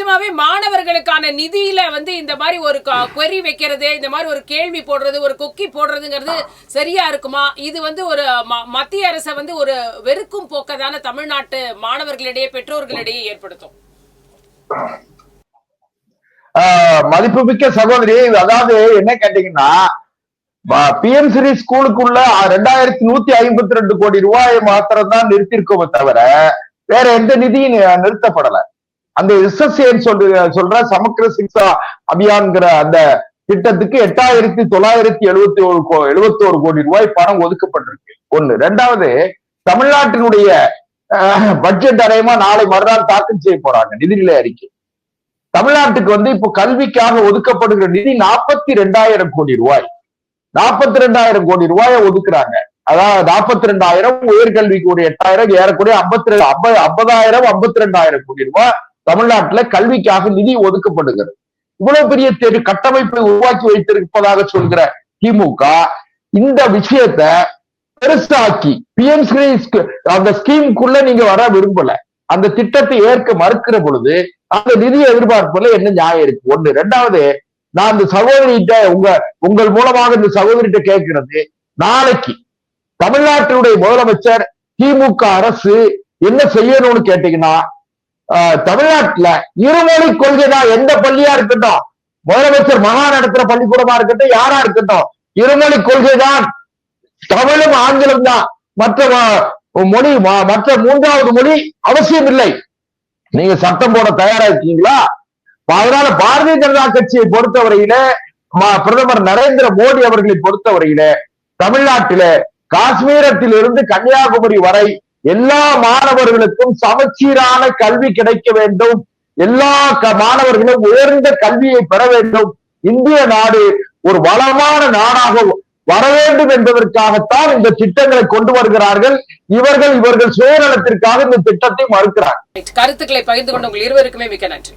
நிஜமாவே மாணவர்களுக்கான நிதியில வந்து இந்த மாதிரி ஒரு கொரி வைக்கிறது இந்த மாதிரி ஒரு கேள்வி போடுறது ஒரு கொக்கி போடுறதுங்கிறது சரியா இருக்குமா? இது வந்து ஒரு மத்திய அரசை வந்து ஒரு வெறுக்கும் போக்கதான தமிழ்நாட்டு மாணவர்களிடையே பெற்றோர்களிடையே ஏற்படுத்தும். மதிப்புமிக்க சகோதரி அதாவது என்ன கேட்டீங்கன்னா பிஎம்சிரி ஸ்கூலுக்குள்ள ரெண்டாயிரத்தி நூத்தி ஐம்பத்தி ரெண்டு கோடி ரூபாயை மாத்திரம் தான் நிறுத்திருக்கோமே தவிர வேற எந்த நிதியும் நிறுத்தப்படலை நிறுத்தப்படல. அந்த எஸ்எஸ்ஏன்னு சொல்ற சொல்ற சமக்கிர சிக்ஷா அபியான்ங்கிற அந்த திட்டத்துக்கு எட்டாயிரத்தி தொள்ளாயிரத்தி எழுபத்தி ஒரு எழுபத்தி ஒரு கோடி ரூபாய் பணம் ஒதுக்கப்பட்டிருக்கு. ஒண்ணு. ரெண்டாவது தமிழ்நாட்டினுடைய அஹ், பட்ஜெட் அடையமா நாளை மறுநாள் தாக்கல் செய்ய போறாங்க. நிதிநிலை அறிக்கை. தமிழ்நாட்டுக்கு வந்து இப்போ கல்விக்காக ஒதுக்கப்படுகிற நிதி நாற்பத்தி ரெண்டாயிரம் கோடி ரூபாய். நாற்பத்தி ரெண்டாயிரம் கோடி ரூபாயை ஒதுக்குறாங்க. அதாவது நாற்பத்தி ரெண்டாயிரம் உயர்கல்விக்கு ஒரு எட்டாயிரம் ஏறக்குறைய ஐம்பத்தி ரெண்டு ஐம்பதாயிரம் ஐம்பத்தி ரெண்டாயிரம் கோடி ரூபாய் தமிழ்நாட்டுல கல்விக்காக நிதி ஒதுக்கப்படுகிறது. இவ்வளவு பெரிய தெரு கட்டமைப்பை உருவாக்கி வைத்திருப்பதாக சொல்கிற திமுக இந்த விஷயத்த பெருசாக்கி பிஎம் ஸ்ரீ அந்த ஸ்கீமுக்குள்ள நீங்க வர விரும்பல. அந்த திட்டத்தை ஏற்க மறுக்கிற பொழுது அந்த நிதியை எதிர்பார்ப்புல என்ன நியாயம் இருக்கு? ஒண்ணு. ரெண்டாவது நான் இந்த சகோதரிகிட்ட உங்க உங்கள் மூலமாக இந்த சகோதரிகிட்ட கேட்கிறது நாளைக்கு தமிழ்நாட்டினுடைய முதலமைச்சர் திமுக அரசு என்ன செய்யணும்னு கேட்டீங்கன்னா தமிழ்நாட்டுல இருமொழி கொள்கை தான் எந்த பள்ளியா இருக்கட்டும்? முதலமைச்சர் மகா நடத்துற பள்ளிக்கூடமா இருக்கட்டும் யாரா இருக்கட்டும் இருமொழி கொள்கை தான் தமிழும் ஆங்கிலம் தான். மற்ற மொழி மற்ற மூன்றாவது மொழி அவசியம் இல்லை. நீங்க சட்டம் போட தயாரா இருக்கீங்களா அதனால பாரதிய ஜனதா கட்சியை பொறுத்தவரையில பிரதமர் நரேந்திர மோடி அவர்களை பொறுத்தவரையில தமிழ்நாட்டில காஷ்மீரத்தில் இருந்து கன்னியாகுமரி வரை எல்லா மாணவர்களுக்கும் சமச்சீரான கல்வி கிடைக்க வேண்டும். எல்லா க- மாணவர்களும் உயர்ந்த கல்வியை பெற வேண்டும். இந்திய நாடு ஒரு வளமான நாடாக வர வேண்டும் என்பதற்காகத்தான் இந்த திட்டங்களை கொண்டு வருகிறார்கள். இவர்கள் இவர்கள் சுயநலத்திற்காக இந்த திட்டத்தை மறுக்கிறார்கள். கருத்துக்களை பகிர்ந்து கொண்ட உங்கள் இருவருக்குமே மிக்க நன்றி.